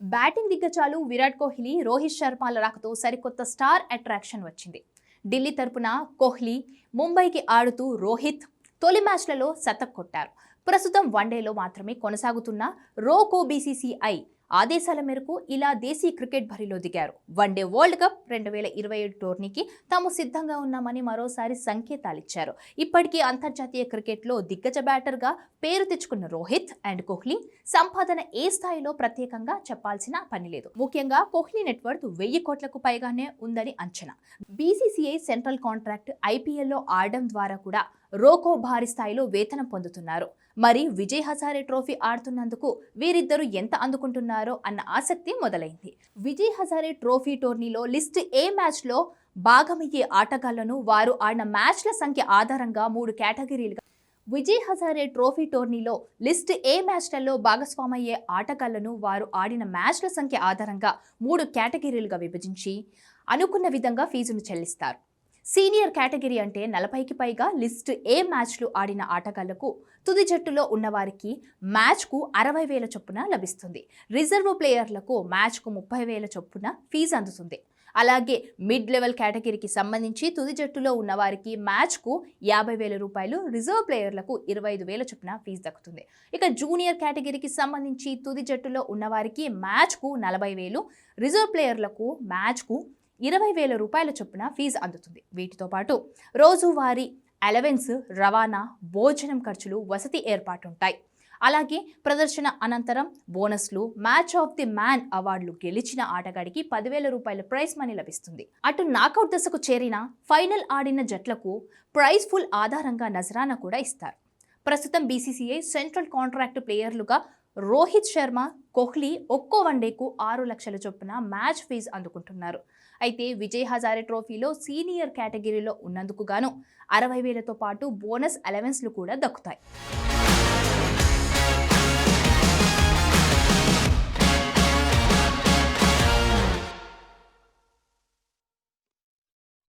Batting దిగ్గజాలు విరాట్ కోహ్లీ రోహిత్ శర్మల రాకతో సరికొత్త స్టార్ అట్రాక్షన్ వచ్చింది. ఢిల్లీ తరపున కోహ్లీ ముంబైకి ఆడుతూ రోహిత్ తొలి మ్యాచ్లలో శతక్ కొట్టారు. ప్రస్తుతం వన్డేలో మాత్రమే కొనసాగుతున్న రోకో బీసీసీఐ ఆదేశాల మేరకు ఇలా దేశీ క్రికెట్ బరిలో దిగారు. వన్డే వరల్డ్ కప్ రెండు వేల ఇరవై ఏడు టోర్నీకి తాము సిద్ధంగా ఉన్నామని మరోసారి సంకేతాలిచ్చారు. ఇప్పటికీ అంతర్జాతీయ క్రికెట్లో దిగ్గజ బ్యాటర్గా పేరు తెచ్చుకున్న రోహిత్ అండ్ కోహ్లీ సంపాదన ఏ స్థాయిలో ప్రత్యేకంగా చెప్పాల్సిన పని లేదు. ముఖ్యంగా కోహ్లీ నెట్వర్క్ వెయ్యి కోట్లకు పైగానే ఉందని అంచనా. బీసీసీఐ సెంట్రల్ కాంట్రాక్ట్ ఐపీఎల్లో ఆడడం ద్వారా కూడా రోకో భారీ స్థాయిలో వేతనం పొందుతున్నారు. మరి విజయ్ హజారే ట్రోఫీ ఆడుతున్నందుకు వీరిద్దరూ ఎంత అందుకుంటున్నారో అన్న ఆసక్తి మొదలైంది. విజయ్ హజారే ట్రోఫీ టోర్నీలో లిస్ట్ ఏ మ్యాచ్లో భాగమయ్యే ఆటగాళ్ళను వారు ఆడిన మ్యాచ్ల సంఖ్య ఆధారంగా మూడు కేటగిరీలుగా విజయ్ హజారే ట్రోఫీ టోర్నీలో లిస్ట్ ఏ మ్యాచ్లలో భాగస్వామయ్యే ఆటగాళ్ళను వారు ఆడిన మ్యాచ్ల సంఖ్య ఆధారంగా మూడు కేటగిరీలుగా విభజించి అనుకున్న విధంగా ఫీజును చెల్లిస్తారు. సీనియర్ కేటగిరీ అంటే నలభైకి పైగా లిస్ట్ ఏ మ్యాచ్లు ఆడిన ఆటగాళ్ళకు తుది జట్టులో ఉన్నవారికి మ్యాచ్కు అరవై వేల చొప్పున లభిస్తుంది. రిజర్వ్ ప్లేయర్లకు మ్యాచ్కు ముప్పై వేల చొప్పున ఫీజు అందుతుంది. అలాగే మిడ్ లెవెల్ కేటగిరీకి సంబంధించి తుది జట్టులో ఉన్నవారికి మ్యాచ్కు యాభై వేల రూపాయలు రిజర్వ్ ప్లేయర్లకు ఇరవై ఐదు వేల చొప్పున ఫీజు దక్కుతుంది. ఇక జూనియర్ కేటగిరీకి సంబంధించి తుది జట్టులో ఉన్నవారికి మ్యాచ్కు నలభై వేలు రిజర్వ్ ప్లేయర్లకు మ్యాచ్కు ఇరవై వేల రూపాయల చొప్పున ఫీజు అందుతుంది. వీటితో పాటు రోజువారీ అలవెన్స్ రవాణా భోజనం ఖర్చులు వసతి ఏర్పాటుంటాయి. అలాగే ప్రదర్శన అనంతరం బోనస్లు మ్యాచ్ ఆఫ్ ది మ్యాన్ అవార్డులు గెలిచిన ఆటగాడికి పదివేల రూపాయల ప్రైజ్ మనీ లభిస్తుంది. అటు నాకౌట్ దశకు చేరిన ఫైనల్ ఆడిన జట్లకు ప్రైజ్ ఫుల్ ఆధారంగా నజరానా కూడా ఇస్తారు. ప్రస్తుతం బీసీసీఐ సెంట్రల్ కాంట్రాక్ట్ ప్లేయర్లుగా రోహిత్ శర్మ కోహ్లీ ఒక్కో వన్డేకు ఆరు లక్షల చొప్పున మ్యాచ్ ఫీజు అందుకుంటున్నారు. అయితే విజయ్ హజారే ట్రోఫీలో సీనియర్ కేటగిరీలో ఉన్నందుకు గాను అరవై వేలతో పాటు బోనస్ అలవెన్స్లు కూడా దక్కుతాయి.